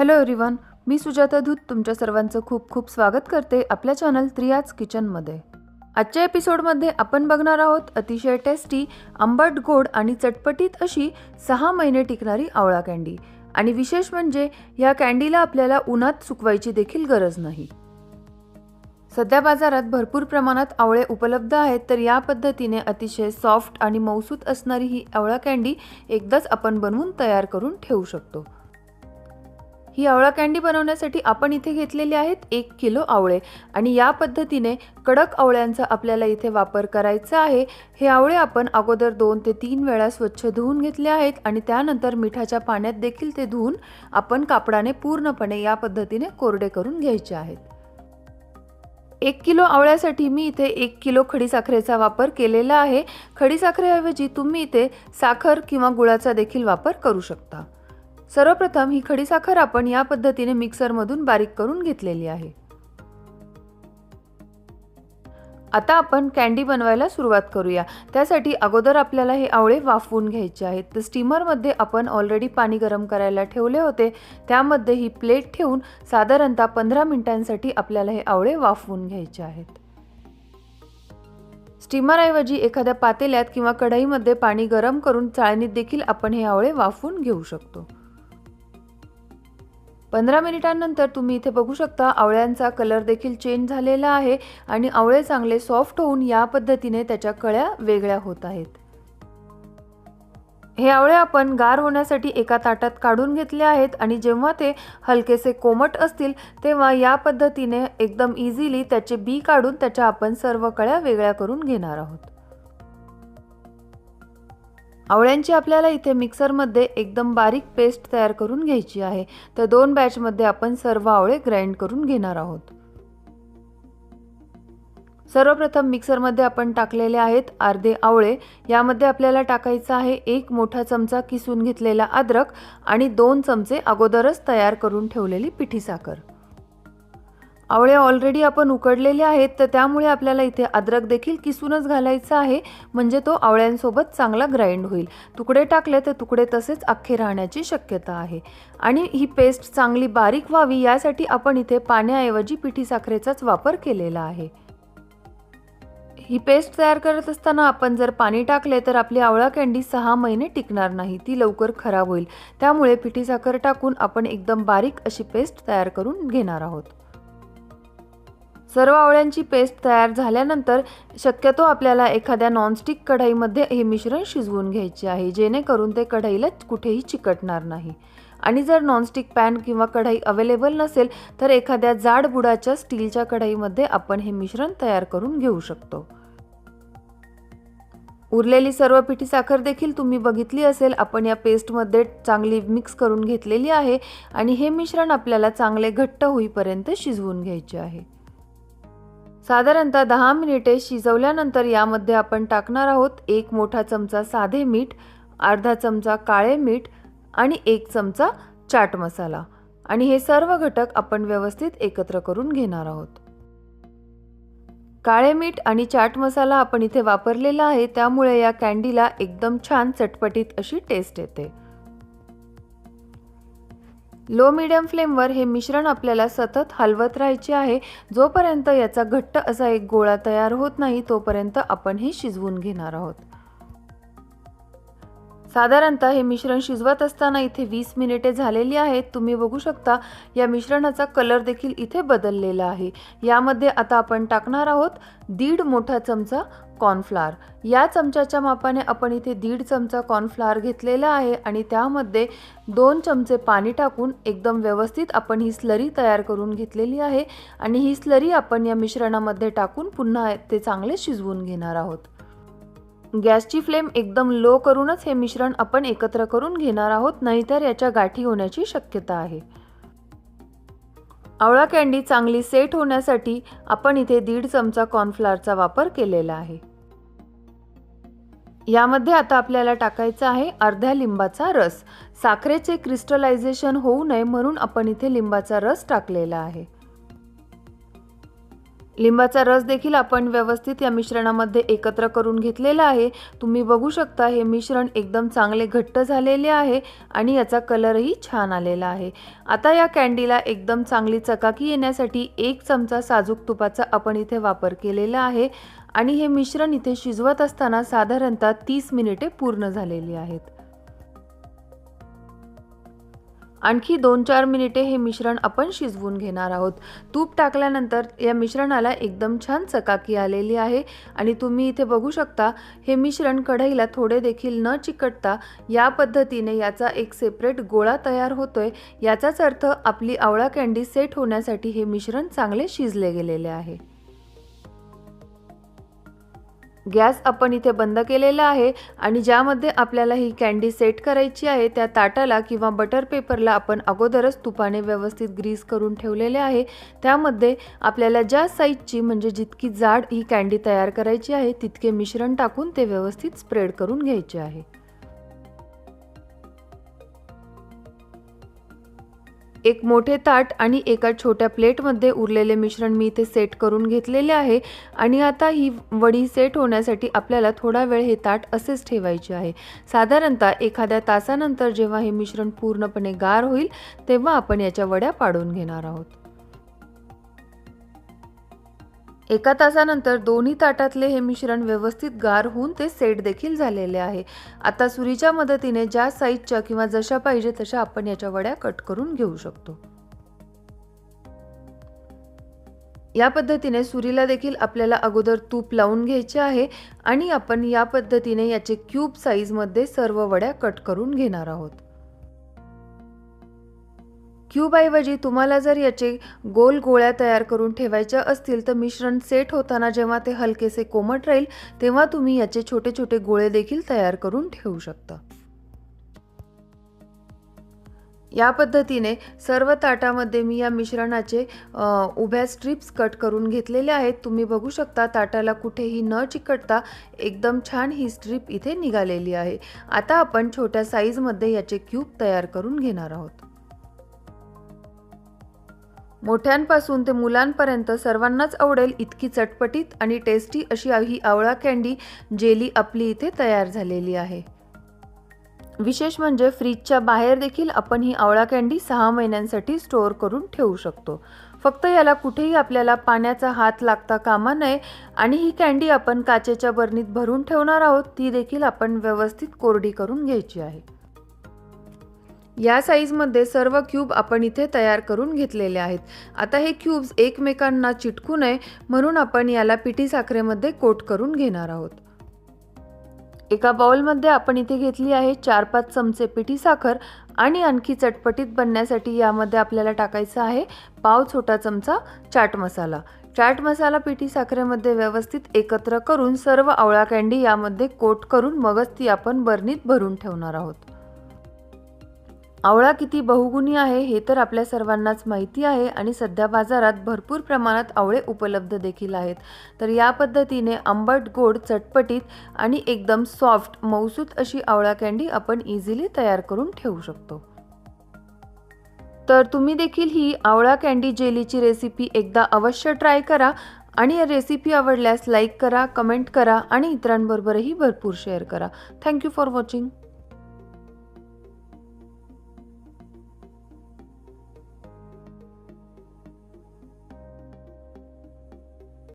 Hello everyone मी सुजाता धूत तुमच्या सर्वांचं खूप खूप स्वागत करते आपल्या चॅनल त्रियाज किचनमध्ये आजच्या एपिसोडमध्ये आपण बघणार आहोत अतिशय टेस्टी आंबट गोड आणि चटपटीत अशी सहा महिने टिकणारी आवळा कँडी आणि विशेष म्हणजे या कँडीला आपल्याला उन्हात सुकवायची देखील गरज नाही. सध्या बाजारात भरपूर प्रमाणात आवळे उपलब्ध आहेत तर या पद्धतीने अतिशय सॉफ्ट आणि मौसूत असणारी ही आवळा कँडी एकदाच आपण बनवून तयार करून ठेवू शकतो. ही आवळा कँडी बनवण्यासाठी आपण इथे घेतलेले आहेत एक किलो आवळे. आणि या पद्धतीने कडक आवळ्यांचा आपल्याला इथे वापर करायचा आहे. हे आवळे आपण अगोदर दोन ते तीन वेळा स्वच्छ धुवून घेतले आहेत आणि त्यानंतर मिठाच्या पाण्यात देखील ते धुवून आपण कापडाने पूर्णपणे या पद्धतीने कोरडे करून घ्यायचे आहेत. एक किलो आवळ्यासाठी मी इथे एक किलो खडीसाखरेचा वापर केलेला आहे. खडीसाखरेऐवजी तुम्ही इथे साखर किंवा गुळाचा देखील वापर करू शकता. सर्वप्रथम ही खडीसाखर आपण या पद्धतीने मिक्सरमधून बारीक करून घेतलेली आहे. आता आपण कँडी बनवायला सुरुवात करूया. त्यासाठी अगोदर आपल्याला हे आवळे वाफवून घ्यायचे आहेत. तर स्टीमरमध्ये आपण ऑलरेडी पाणी गरम करायला ठेवले होते. त्यामध्ये ही प्लेट ठेवून साधारणतः पंधरा मिनिटांसाठी आपल्याला हे आवळे वाफवून घ्यायचे आहेत. स्टीमरऐवजी एखाद्या पातेल्यात किंवा कढईमध्ये पाणी गरम करून चाळणीत देखील आपण हे आवळे वाफवून घेऊ शकतो. पंधरा मिनिटांनंतर तुम्ही इथे बघू शकता आवळ्यांचा कलर देखील चेंज झालेला आहे आणि आवळे चांगले सॉफ्ट होऊन या पद्धतीने त्याच्या कळ्या वेगळ्या होत आहेत. हे आवळे आपण गार होण्यासाठी एका ताटात काढून घेतले आहेत आणि जेव्हा ते हलकेसे कोमट असतील तेव्हा या पद्धतीने एकदम इझिली त्याचे बी काढून त्याच्या आपण सर्व कळ्या वेगळ्या करून घेणार आहोत. आवळ्यांची आपल्याला इथे मिक्सरमध्ये एकदम बारीक पेस्ट तयार करून घ्यायची आहे. तर दोन बॅचमध्ये आपण सर्व आवळे ग्राइंड करून घेणार आहोत. सर्वप्रथम मिक्सरमध्ये आपण टाकलेले आहेत अर्धे आवळे. यामध्ये आपल्याला टाकायचं आहे एक मोठा चमचा किसून घेतलेला अद्रक आणि दोन चमचे अगोदरच तयार करून ठेवलेली पिठी साखर. आवळे ऑलरेडी आपण उकडलेले आहेत तर त्यामुळे आपल्याला इथे अद्रक देखील किसूनच घालायचं आहे. म्हणजे तो आवळ्यांसोबत चांगला ग्राइंड होईल. तुकडे टाकले तर तुकडे तसेच अख्खे राहण्याची शक्यता आहे. आणि ही पेस्ट चांगली बारीक व्हावी यासाठी आपण इथे पाण्याऐवजी पिठी साखरेचाच वापर केलेला आहे. ही पेस्ट तयार करत असताना आपण जर पाणी टाकले तर आपली आवळा कँडी सहा महिने टिकणार नाही. ती लवकर खराब होईल. त्यामुळे पिठी साखर टाकून आपण एकदम बारीक अशी पेस्ट तयार करून घेणार आहोत. सर्व आवळ्यांची पेस्ट तयार झाल्यानंतर शक्यतो आपल्याला एखाद्या नॉनस्टिक कढईमध्ये हे मिश्रण शिजवून घ्यायचे आहे जेणेकरून ते कढईला कुठेही चिकटणार नाही. आणि जर नॉनस्टिक पॅन किंवा कढई अवेलेबल नसेल तर एखाद्या जाड बुडाच्या स्टीलच्या कढईमध्ये आपण हे मिश्रण तयार करून घेऊ शकतो. उरलेली सर्व पिठी साखर देखील तुम्ही बघितली असेल आपण या पेस्टमध्ये चांगली मिक्स करून घेतलेली आहे आणि हे मिश्रण आपल्याला चांगले घट्ट होईपर्यंत शिजवून घ्यायचे आहे. साधारणतः दहा मिनिटे शिजवल्यानंतर यामध्ये आपण टाकणार आहोत एक मोठा चमचा साधे मीठ अर्धा चमचा काळे मीठ आणि एक चमचा चाट मसाला. आणि हे सर्व घटक आपण व्यवस्थित एकत्र करून घेणार आहोत. काळे मीठ आणि चाट मसाला आपण इथे वापरलेला आहे त्यामुळे या कँडीला एकदम छान चटपटीत अशी टेस्ट येते. लो मिडियम फ्लेमवर हे मिश्रण आपल्याला सतत हलवत राहायचे आहे. जोपर्यंत याचा घट्ट असा एक गोळा तयार होत नाही तोपर्यंत आपण हे शिजवून घेणार आहोत. साधारणतः हे मिश्रण शिजवत असताना इथे वीस मिनिटे झालेली आहेत. तुम्ही बघू शकता या मिश्रणाचा कलर देखील इथे बदललेला आहे. यामध्ये आता आपण टाकणार आहोत दीड मोठा चमचा कॉर्नफ्लार या चमच्याच्या मापाने आपण इथे दीड चमचा कॉर्नफ्लार घेतलेला आहे आणि त्यामध्ये दोन चमचे पाणी टाकून एकदम व्यवस्थित आपण ही स्लरी तयार करून घेतलेली आहे. आणि ही स्लरी आपण या मिश्रणामध्ये टाकून पुन्हा ते चांगले शिजवून घेणार आहोत. गॅसची फ्लेम एकदम लो करूनच हे मिश्रण आपण एकत्र करून घेणार आहोत नाहीतर याच्या गाठी होण्याची शक्यता आहे. आवळा कँडी चांगली सेट होण्यासाठी आपण इथे दीड चमचा कॉर्नफ्लॉवरचा वापर केलेला आहे. यामध्ये आता आपल्याला टाकायचा आहे अर्ध्या लिंबाचा रस. साखरेचे क्रिस्टलायझेशन होऊ नये म्हणून आपण इथे लिंबाचा रस टाकलेला आहे. लिंबाचा रस देखील आपण व्यवस्थित या मिश्रणामध्ये एकत्र करून घेतलेला आहे. तुम्ही बघू शकता हे मिश्रण एकदम चांगले घट्ट झालेले आहे आणि याचा कलरही छान आलेला आहे. आता या कॅन्डीला एकदम चांगली चकाकी येण्यासाठी एक चमचा साजूक तुपाचा आपण इथे वापर केलेला आहे आणि हे मिश्रण इथे शिजवत असताना साधारणतः तीस मिनिटे पूर्ण झालेली आहेत. आणखी दोन चार मिनिटे हे मिश्रण आपण शिजवून घेणार आहोत. तूप टाकल्यानंतर या मिश्रणाला एकदम छान चकाकी आलेली आहे आणि तुम्ही इथे बघू शकता हे मिश्रण कढईला थोडे देखील न चिकटता या पद्धतीने याचा एक सेपरेट गोळा तयार होतोय. याचाच अर्थ आपली आवळा कँडी सेट होण्यासाठी हे मिश्रण चांगले शिजले गेलेले आहे. गॅस आपण इथे बंद केलेला आहे आणि ज्यामध्ये आपल्याला ही कॅन्डी सेट करायची आहे त्या ताटाला किंवा बटर पेपरला आपण अगोदरच तुपाने व्यवस्थित ग्रीस करून ठेवलेले आहे. त्यामध्ये आपल्याला ज्या साईजची म्हणजे जितकी जाड ही कॅन्डी तयार करायची आहे तितके मिश्रण टाकून ते व्यवस्थित स्प्रेड करून घ्यायचे आहे. एक मोठे ताट आणि एका छोट्या प्लेटमध्ये उरलेले मिश्रण मी इथे सेट करून घेतलेले आहे. आणि आता ही वडी सेट होण्यासाठी आपल्याला थोडा वेळ हे ताट असेच ठेवायचे आहे. साधारणतः एखाद्या तासानंतर जेव्हा हे मिश्रण पूर्णपणे गार होईल तेव्हा आपण याच्या वड्या पाडून घेणार आहोत. एका तासानंतर दोन्ही ताटातले हे मिश्रण व्यवस्थित गार होऊन ते सेट देखील झालेले आहे. आता सुरीच्या मदतीने ज्या साईजच्या किंवा जशा पाहिजे तशा आपण याच्या वड्या कट करून घेऊ शकतो. या पद्धतीने सुरीला देखील आपल्याला अगोदर तूप लावून घ्यायचे आहे आणि आपण या पद्धतीने याचे क्यूब साईजमध्ये सर्व वड्या कट करून घेणार आहोत. क्यूबऐवजी तुम्हाला जर याचे गोल गोळ्या तयार करून ठेवायच्या असतील तर मिश्रण सेट होताना जेव्हा ते हलकेसे कोमट राहील तेव्हा तुम्ही याचे छोटे छोटे गोळे देखील तयार करून ठेवू शकता. या पद्धतीने सर्व ताटामध्ये मी या मिश्रणाचे उभ्या स्ट्रिप्स कट करून घेतलेले आहेत. तुम्ही बघू शकता ताटाला कुठेही न चिकटता एकदम छान ही स्ट्रीप इथे निघालेली आहे. आता आपण छोट्या साईजमध्ये याचे क्यूब तयार करून घेणार आहोत. मोठ्यांपासून ते मुलांपर्यंत सर्वांनाच आवडेल इतकी चटपटीत आणि टेस्टी अशी ही आवळा कँडी जेली आपली इथे तयार झालेली आहे. विशेष म्हणजे फ्रीजच्या बाहेर देखील आपण ही आवळा कँडी सहा महिन्यांसाठी स्टोअर करून ठेवू शकतो. फक्त याला कुठेही आपल्याला पाण्याचा हात लागता कामा नये आणि ही कँडी आपण काचेच्या बरणीत भरून ठेवणार आहोत ती देखील आपण व्यवस्थित कोरडी करून घ्यायची आहे. या साईजमध्ये सर्व क्यूब आपण इथे तयार करून घेतलेले आहेत. आता हे क्यूब्स एकमेकांना चिटकू नये म्हणून आपण याला पिठी साखरेमध्ये कोट करून घेणार आहोत. एका बाउलमध्ये आपण इथे घेतली आहे चार पाच चमचे पिठी साखर आणि आणखी चटपटीत बनण्यासाठी यामध्ये आपल्याला टाकायचं आहे पाव छोटा चमचा चाट मसाला. चाट मसाला पिठी साखरेमध्ये व्यवस्थित एकत्र करून सर्व आवळा कँडी यामध्ये कोट करून मगच ती आपण बर्नीत भरून ठेवणार आहोत. आवळा किती बहुगुणी आहे हे तर आपल्या सर्वांनाच माहिती आहे आणि सध्या बाजारात भरपूर प्रमाणात आवळे उपलब्ध देखील आहेत. तर या पद्धतीने आंबट गोड चटपटीत आणि एकदम सॉफ्ट मौसूत अशी आवळा कँडी आपण इझिली तयार करून ठेवू शकतो. तर तुम्ही देखील ही आवळा कँडी जेलीची रेसिपी एकदा अवश्य ट्राय करा आणि या रेसिपी आवडल्यास लाईक करा कमेंट करा आणि इतरांबरोबरही भरपूर शेअर करा. Thank you for watching